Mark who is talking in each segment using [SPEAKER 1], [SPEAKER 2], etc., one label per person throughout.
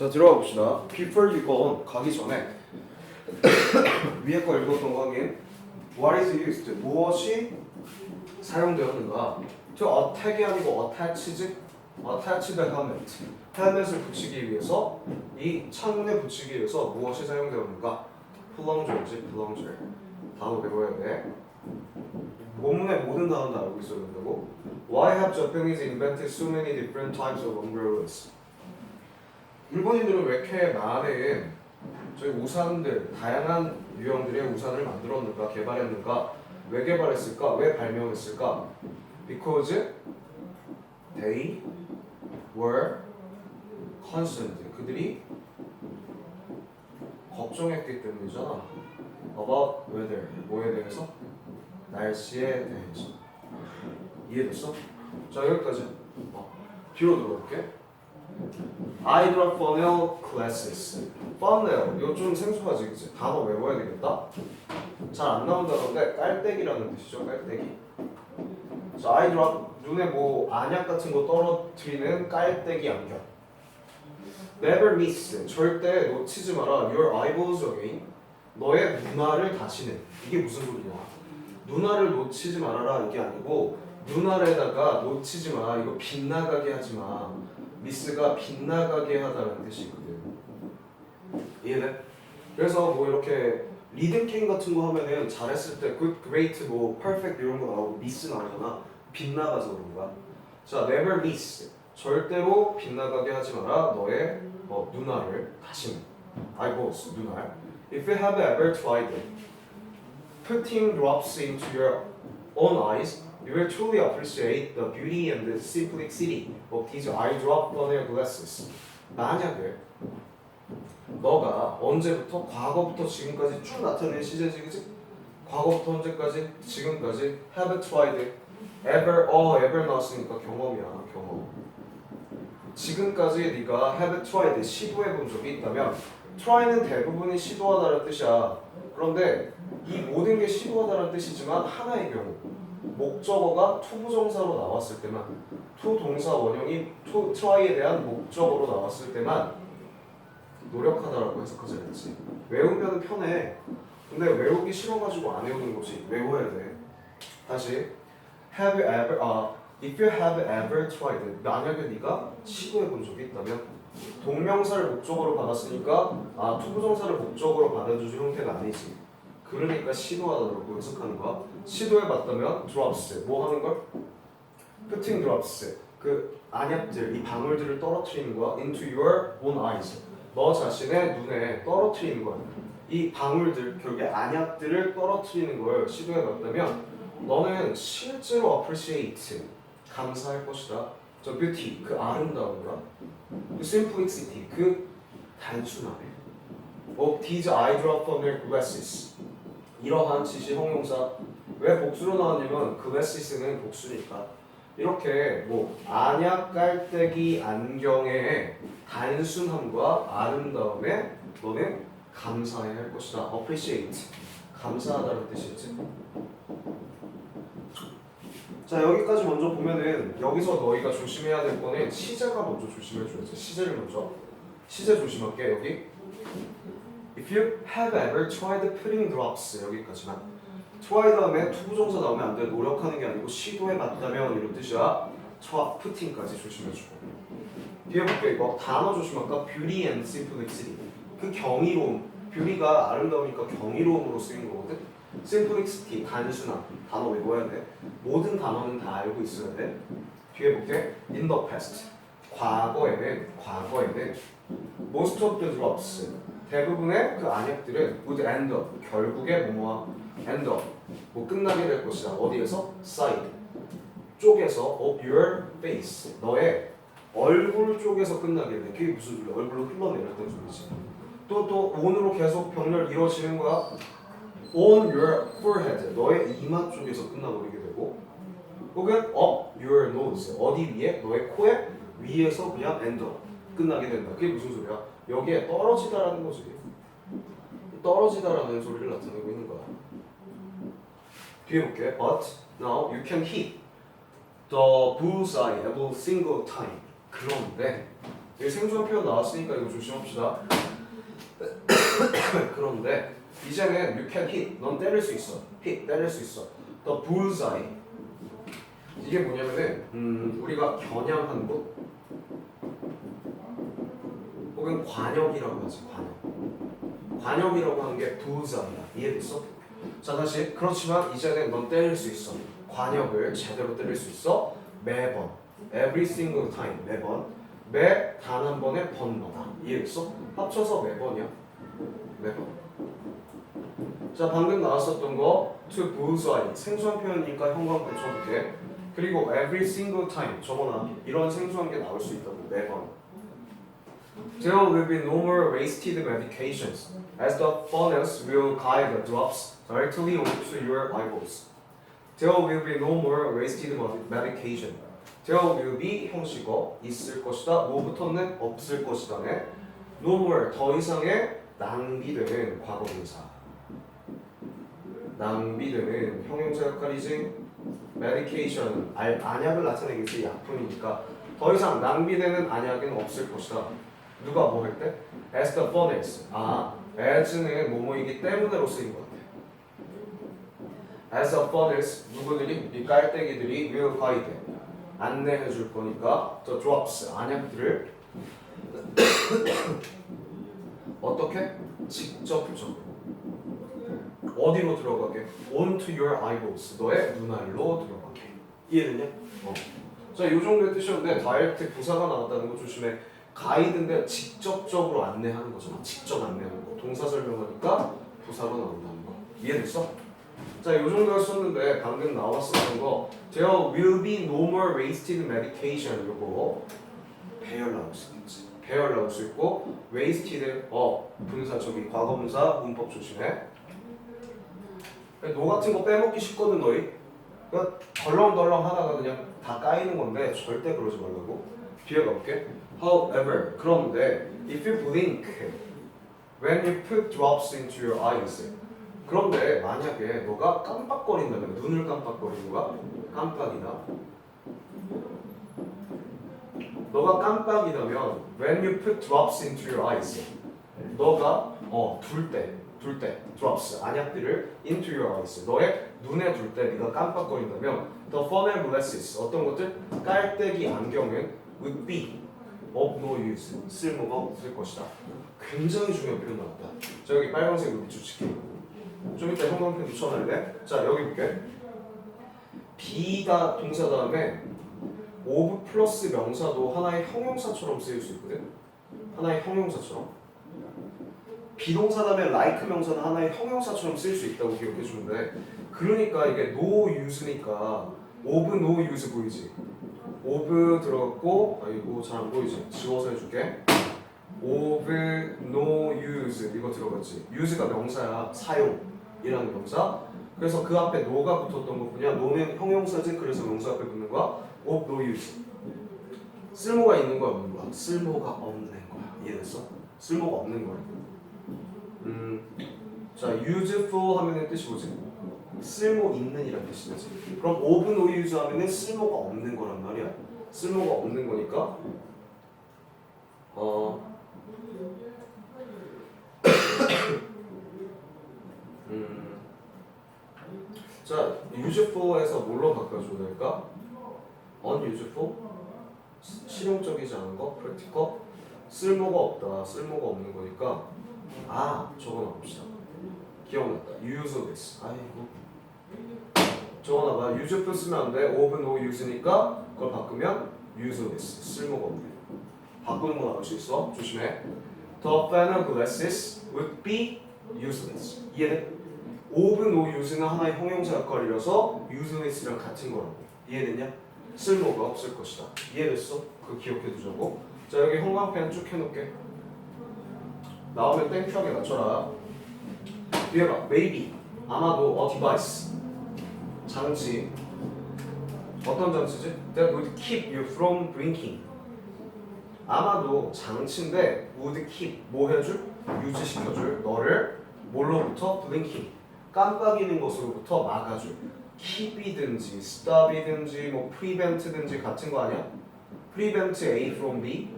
[SPEAKER 1] 자 들어가 봅시다. Before you go on 가기 전에 위에 거 읽었던 거 확인. What is used? 무엇이 사용되었는가? 저 attack이 아니고 attaches, attach the helmet. 헬멧을 붙이기 위해서 이 창문에 붙이기 위해서 무엇이 사용되었는가? 플렁저지 플렁저. 단어 외워야 돼. 원문의 모든 단어는 다 알고 있어야 된다고. Why have Japanese invented so many different types of umbrellas? 일본인들은 왜 이렇게 많은 저희 우산들, 다양한 유형들의 우산을 만들었는가, 개발했는가, 왜 개발했을까, 왜 발명했을까? Because they were concerned. 그들이 걱정했기 때문이잖아. About weather. 뭐에 대해서? 날씨에 대해서. 이해됐어? 자 여기까지. 어, 뒤로 돌아올게. 아이드라 classes. funnel 이거 좀 생소하지 그치? 단어 외워야 되겠다. 잘 안 나온다던데 깔때기라는 뜻이죠 깔때기. 자 아이드라 눈에 뭐 안약 같은 거 떨어뜨리는 깔때기 안경. Never miss 절대 놓치지 마라 your eyeballs again. 너의 눈알을 다시는 이게 무슨 소리냐? 눈알을 놓치지 말아라 이게 아니고 눈알에다가 놓치지 마 이거 빗나가게 하지 마. 미스가 빗나가게 하다는 뜻이 있거든. 이해돼? 그래서 뭐 이렇게 리듬 게임 같은 거 하면은 잘했을 때 good, great, 뭐 perfect 이런 거 나오고 미스 나오잖아. 빗나가서 그런 거야. 자, never miss. 절대로 빗나가게 하지 마라. 너의 어, 눈알을 다시는. eyeballs, 눈알. If you have ever tried it, putting drops into your own eyes, you will truly appreciate the beauty and the simplicity of these eye drop funnel glasses. 만약에 너가 언제부터 과거부터 지금까지 쭉 나타낸 시제지 그지? 과거부터 언제까지? 지금까지 have tried ever 어 ever 나왔으니까 경험이야 경험 지금까지 네가 have tried 시도해 본 적이 있다면 try는 대부분이 시도하다는 뜻이야 그런데 이 모든 게 시도하다는 뜻이지만 하나의 경우 목적어가 투부정사로 나왔을 때만 투 동사 원형이 투 try에 대한 목적어로 나왔을 때만 노력하다라고 해석하자 했지. 외우면 편해. 근데 외우기 싫어가지고 안 외우는 거지. 외워야 돼. 다시 have you ever 아 if you have ever tried 만약에 네가 시도해 본 적이 있다면 동명사를 목적어로 받았으니까 아 투부정사를 목적어로 받아주는 형태가 아니지 그러니까 시도하다라고 해석하는 거야 시도해 봤다면 drops 뭐 하는 걸? putting 그 안약들 이 방울들을 떨어뜨리는 거야. into your own eyes. 너 자신의 눈에 떨어뜨리는 거야. 이 방울들 결국에 안약들을 떨어뜨리는 걸 시도해 봤다면 너는 실제로 appreciate 감사할 것이다. 저 beauty 그 아름다움과 그 simplicity 그 단순함에. of these eye drop funnel glasses 이러한 지시 형용사 왜 복수로 나왔냐면 glasses는 복수니까. 이렇게 뭐 안약 깔때기 안경의 단순함과 아름다움에 너는 감사해야 할 것이다. Appreciate. 감사하다는 뜻이지. 자 여기까지 먼저 보면은 여기서 너희가 조심해야 될 거는 시제가 먼저 조심해 줘야지. 시제를 먼저. 시제 조심할게 여기 If you have ever tried putting drops 여기까지만. try 다음에 투부정사 나오면 안 돼. 노력하는 게 아니고 시도해봤다면 이런 뜻이야. try putting까지 조심해주고. 뒤에 볼게 이거. 단어 조심할까? beauty and simplicity. 그 경이로움. beauty가 아름다우니까 경이로움으로 쓰인 거거든. simplicity 단순함. 단어 외워야 돼? 모든 단어는 다 알고 있어야 돼. 뒤에 볼게. in the past. 과거에는 과거에는. most of the drops 대부분의 그 안약들은 end up 결국에 뭐뭐와 up 뭐 끝나게 될 것이다. 어디에서? side. 쪽에서 of your face. 너의 얼굴 쪽에서 끝나게 돼. 그게 무슨 소리야? 얼굴로 흘러내렸다는 소리지. 또 또 on으로 계속 병렬 이루어지는 거야? on your forehead. 너의 이마 쪽에서 끝나버리게 되고 혹은 up your nose. 어디 위에? 너의 코에? 위에서 그냥 end 끝나게 된다. 그게 무슨 소리야 여기에 떨어지다라는 거지 떨어지다라는 소리를 나타내고 있는 거야 뒤에 볼게 but now you can hit the bullseye every single time 그런데 여기 생소한 표현 나왔으니까 이거 조심합시다. 그런데 이제는 you can hit, 넌 때릴 수 있어. hit, 때릴 수 있어. the bullseye. 이게 뭐냐면은 음, 우리가 겨냥한 곳 혹은 관역이라고 하지 관역. 관역이라고 하는 게 bullseye야. 이해됐어? 자 다시 그렇지만 이제는 넌 때릴 수 있어. 관역을 제대로 때릴 수 있어. 매번. every single time 매번 매 단 한 번의 번마다 이해했어? 합쳐서 매번이야 매번 자 방금 나왔었던 거 to bullseye 생소한 표현이니까 형광펜 쳐볼게 그리고 every single time 적어놔 이런 생소한 게 나올 수 있다고 매번 There will be no more wasted medications as the funnels will guide the drops directly onto your eyeballs There will be no more wasted medication There will be 형식어 있을 것이다. 뭐부터는 없을 것이다네. No more 더 이상의 낭비되는 과거분사. 낭비되는 형용사 역할이지. Medication 알, 안약을 나타내겠지 약품이니까 더 이상 낭비되는 안약은 없을 것이다. 누가 뭐 할 때? As the furnace. 아, as는 뭐뭐이기 때문에로 쓰인 것 같아. As the furnace 누구들이 이 깔때기들이 will guide 안내해 줄 거니까 the drops 안약들을 어떻게 직접적으로 어디로 들어가게 onto your eyeballs 너의 눈알로 들어가게 이해됐냐? 어. 자, 이 정도의 뜻이었는데 다이렉트 부사가 나왔다는 거 조심해. 가이드인데 직접적으로 안내하는 거잖아. 직접 안내하는 거. 동사 설명하니까 부사로 나온다는 거. 이해됐어? 자, 이 정도였었는데 방금 나왔었던 거 There will be no more wasted medication 요거 배열 나올 수 있지 배열 나올 수 있고 wasted 어 분사 저기 과거 분사 문법 조심해 노 같은 거 빼먹기 쉽거든 너희 그러니까 덜렁덜렁 하다가 그냥 다 까이는 건데 절대 그러지 말라고 뒤에 가볼게 However 그런데 if you blink when you put drops into your eyes 그런데 만약에 너가 깜빡거린다면 눈을 깜빡거리는 거야? 깜빡이다. 너가 깜빡이다면 when you put drops into your eyes 너가 어둘때 둘 때 drops 안약들을 into your eyes 너의 눈에 둘 때 네가 깜빡거린다면 the funnel glasses 어떤 것들 깔때기 안경은 would be of no use 쓸모가 없을 것이다. 굉장히 중요한 표현 나왔다. 자 여기 빨간색으로 비추칠게요. 좀 이따 형광펜 붙여놔야 자 여기 볼게. be가 동사 다음에 of 플러스 명사도 하나의 형용사처럼 쓰일 수 있거든. 하나의 형용사처럼. 비동사 다음에 like 명사는 하나의 형용사처럼 쓰일 수 있다고 기억해 주는데 그러니까 이게 no use니까 of no use 보이지? Of 들어갔고 아 이거 잘 안 보이지? 지워서 해줄게. of no use 이거 들어갔지? use가 명사야 사용이라는 명사. 그래서 그 앞에 no가 붙었던 것뿐이야. no는 형용사지. 그래서 명사 앞에 붙는 거야. of no use. 쓸모가 있는 거야, 없는 거야? 쓸모가 없는 거야. 이해됐어? 쓸모가 없는 거야. 음, 자, useful 하면은 뜻이 뭐지? 쓸모 있는 이란 뜻이 되지. 그럼 of no use 하면은 쓸모가 없는 거란 말이야. 쓸모가 없는 거니까 어. 음. 자, useful에서 뭘로 바꿔줘야 될까? unuseful? 시- 실용적이지 않은 거? practical? 쓸모가 없다. 쓸모가 없는 거니까 아, 적어놔봅시다. 기억났다. useless. 아이고. 적어놔봐. useful 쓰면 안 돼. of no use니까 그걸 바꾸면 useless. 쓸모가 없네. 바꾸는 거 나올 수 있어. 조심해. The final glasses would be useless. 이해돼? of no use는 하나의 형용사 역할이라서 useless랑 같은 거라고. 이해됐냐? 쓸모가 없을 것이다. 이해됐어? 그거 기억해 두자고. 자 여기 형광펜 쭉 해놓을게. 나오면 땡큐하게 맞춰라. 뒤에 봐. maybe 아마도 a device 장치 어떤 장치지? That would keep you from blinking. 아마도 장치인데 would keep 뭐 해줄? 유지시켜줄 너를 뭘로부터 blinking 깜빡이는 것으로부터 막아줄 keep이든지 stop이든지 뭐 prevent든지 같은 거 아니야? prevent A from B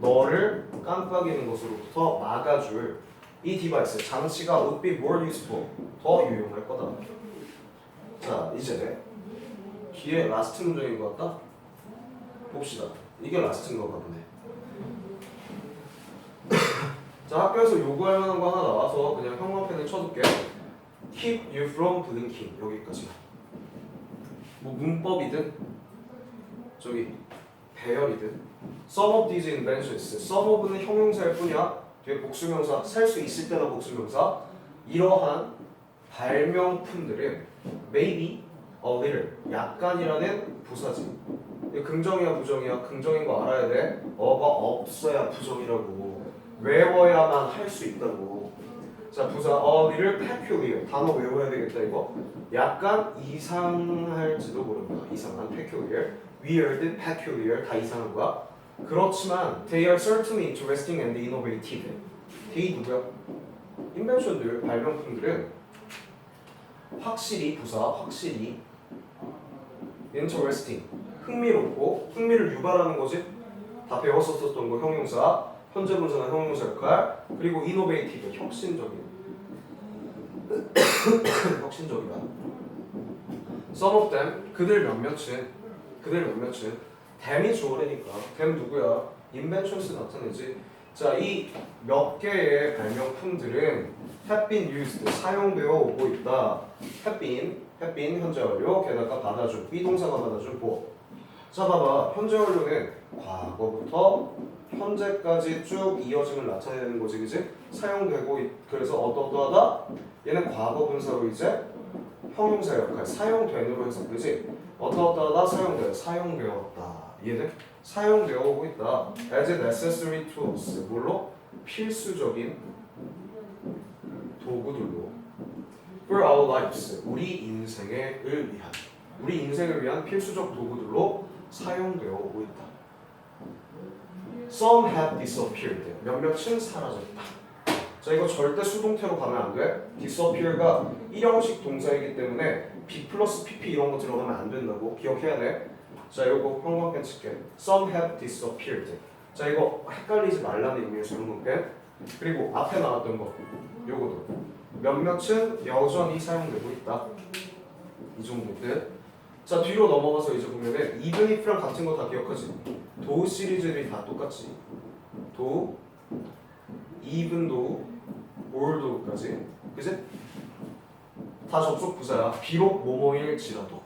[SPEAKER 1] 너를 깜빡이는 것으로부터 막아줄 이 디바이스 장치가 would be more useful 더 유용할 거다. 자 이제 뒤에 라스트 문장인 것 같다. 봅시다. 이게 라스트인가 보네. 자 학교에서 요구할 만한 거 하나 나와서 그냥 형광펜을 쳐둘게. Keep you from blinking 여기까지. 뭐 문법이든 저기 배열이든 Some of these inventions. Some of는 형용사일 뿐이야. 뒤에 복수명사 살 수 있을 때나 복수명사. 이러한 발명품들은 maybe a little 약간이라는 부사지. 긍정이야 부정이야 긍정인 거 알아야 돼. 어가 없어야 부정이라고 외워야만 할 수 있다고. 자 부사 a little peculiar 단어 외워야 되겠다 이거. 약간 이상할지도 모른다. 이상한 peculiar, weird, peculiar 다 이상한 거야. 그렇지만 they are certainly interesting and innovative. they 누구야? 인벤션들 발명품들은 확실히 부사 확실히. interesting 흥미롭고 흥미를 유발하는 거지. 다 배웠었던 거 형용사. 현재 분사나 형용사 역할. 그리고 innovative 혁신적인. 혁신적이다. Some of them 그들 몇몇은 그들 몇몇은. Them이 주어래니까. Them 누구야? Inventions 나타내지 자 이 몇 개의 발명품들은 have been 사용되어 오고 있다. have been 현재 완료 게다가 받아준 비동사가 받아준 보자 봐봐. 현재 완료는 과거부터 현재까지 쭉 이어짐을 나타내는 거지 그지? 사용되고 있, 그래서 어떠어떠하다? 얘는 과거 분사로 이제 형용사 역할 사용된으로 해서 그지? 어떠어떠하다? 사용돼 사용되었다 얘는 사용되어 오고 있다 as necessary tools 뭘로 필수적인 도구들로 for our lives 우리 인생을 위한 우리 인생을 위한 필수적 도구들로 사용되어 오고 있다. Some have disappeared. 몇몇은 사라졌다. 자 이거 절대 수동태로 가면 안 돼. disappear가 일형식 동사이기 때문에 be 플러스 pp 이런 거 들어가면 안 된다고 기억해야 돼. 자 이거 형광펜 칠게. Some have disappeared. 자 이거 헷갈리지 말라는 의미에서 형광펜. 그리고 앞에 나왔던 거 요거도 몇몇은 여전히 사용되고 있다. 이 정도들. 자 뒤로 넘어가서 이제 보면은 if랑 같은 거 다 기억하지? 도 시리즈들이 다 똑같지. 도, even 도, or 도까지. 그지? 다 접속 부사야. 비록 뭐뭐일지라도.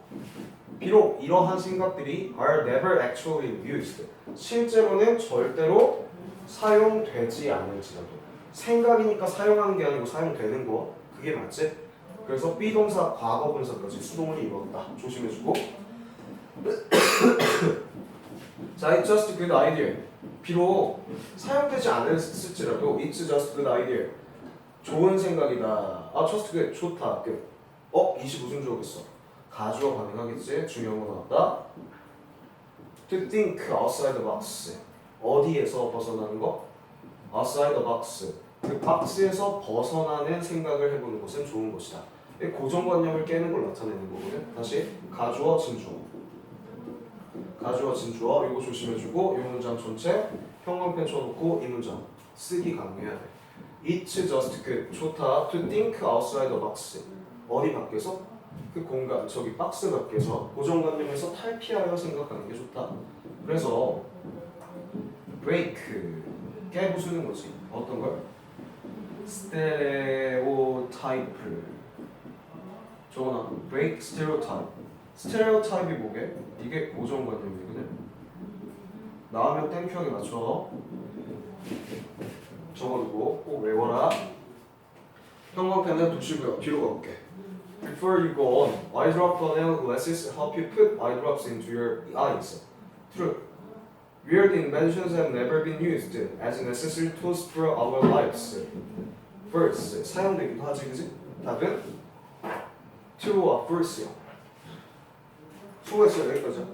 [SPEAKER 1] 비록 이러한 생각들이 are never actually used. 실제로는 절대로 사용되지 않을지라도. 생각이니까 사용하는 게 아니고 사용되는 거. 그게 맞지? 그래서 비동사 과거 분사까지 수동을 이뤘다. 조심해주고. 자, it's just good idea. 비록 사용되지 않았을지라도 it's just good idea. 좋은 생각이다. 아, just good. 좋다. 끝. 어? 이시 무슨 주어겠어? 가주어 가능하겠지? 중요한 거 나왔다. To think outside the box. 어디에서 벗어나는 거? outside the box. 그 박스에서 벗어나는 생각을 해보는 것은 좋은 것이다. 이 고정관념을 깨는 걸 나타내는 거거든. 다시 가주어 진주어. 가주어 진주어 이거 조심해주고 이 문장 전체 형광펜 쳐놓고 이 문장 쓰기 강조해야 돼. It's just good. 좋다. To think outside the box. 어디 밖에서? 그 공간, 저기 박스 밖에서 고정관념에서 탈피하여 생각하는 게 좋다. 그래서 break 깨부수는 거지. 어떤 걸? 스테레오타입을 적어놔 break stereotype 스테레오타입이 뭐게? 이게 고정관념이거든 나오면 땡큐하게 맞춰 적어두고 꼭 외워라 형광펜은 두시고요 뒤로 가볼게 Before you go on, eye drop funnel glasses help you put eye drops into your eyes. True. Weird inventions have never been used as necessary tools for our lives. First, 사용되기도 하지, 그지? 답은 true와 false요. 수고했어요, 여기까지.